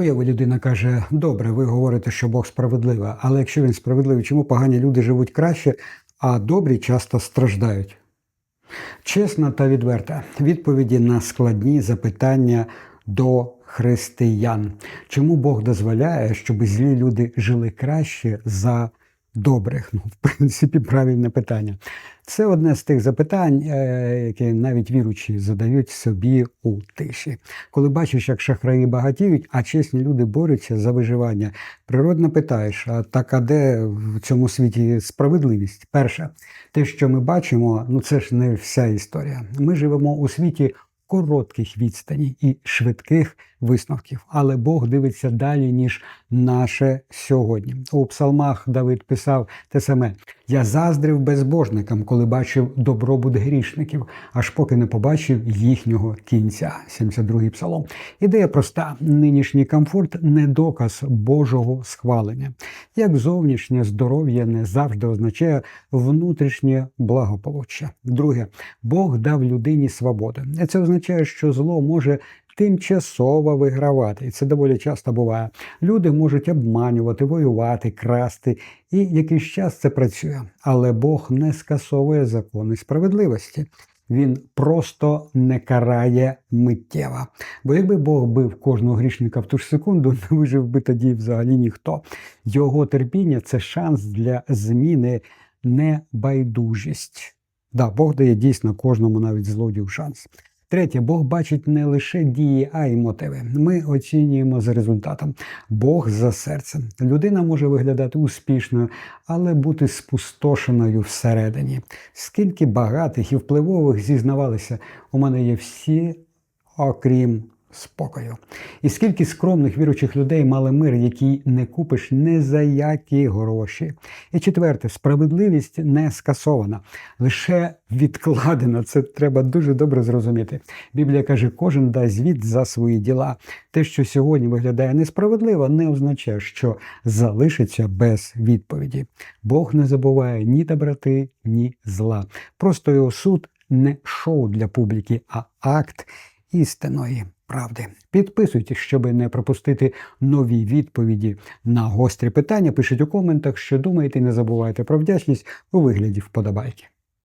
Уяви, людина каже: добре, ви говорите, що Бог справедливий, але якщо він справедливий, чому погані люди живуть краще, а добрі часто страждають? Чесна та відверта відповіді на складні запитання до християн. Чому Бог дозволяє, щоб злі люди жили краще за добрих? Ну, в принципі, правильне питання. Це одне з тих запитань, е, які навіть віручі задають собі у тиші. Коли бачиш, як шахраї багатіють, а чесні люди борються за виживання, природно питаєш: а так а де в цьому світі справедливість? Перше, те, що ми бачимо, ну це ж не вся історія. Ми живемо у світі коротких відстані і швидких висновків, але Бог дивиться далі, ніж наше сьогодні. У псалмах Давид писав те саме: Я заздрив безбожникам, коли бачив добробут грішників, аж поки не побачив їхнього кінця. 72-й псалом. Ідея проста: нинішній комфорт не доказ Божого схвалення. Як зовнішнє здоров'я не завжди означає внутрішнє благополуччя. Друге, Бог дав людині свободу. Це означає, що зло може тимчасово вигравати, і це доволі часто буває. Люди можуть обманювати, воювати, красти, і якийсь час це працює. Але Бог не скасовує закони справедливості. Він просто не карає миттєво. Бо якби Бог бив кожного грішника в ту ж секунду, не вижив би тоді взагалі ніхто. Його терпіння це шанс для зміни, небайдужість. Да, Бог дає дійсно кожному навіть злодію шанс. Третє, Бог бачить не лише дії, а й мотиви. Ми оцінюємо за результатом. Бог за серцем. Людина може виглядати успішною, але бути спустошеною всередині. Скільки багатих і впливових зізнавалися, у мене є всі, окрім спокою. І скільки скромних віручих людей мали мир, який не купиш ні за які гроші. І четверте, справедливість не скасована, лише відкладена. Це треба дуже добре зрозуміти. Біблія каже, кожен дасть звіт за свої діла. Те, що сьогодні виглядає несправедливо, не означає, що залишиться без відповіді. Бог не забуває ні доброти, ні зла. Просто його суд не шоу для публіки, а акт істинної правди. Підписуйтесь, щоб не пропустити нові відповіді на гострі питання. Пишіть у коментах, що думаєте, і не забувайте про вдячність у вигляді вподобайки.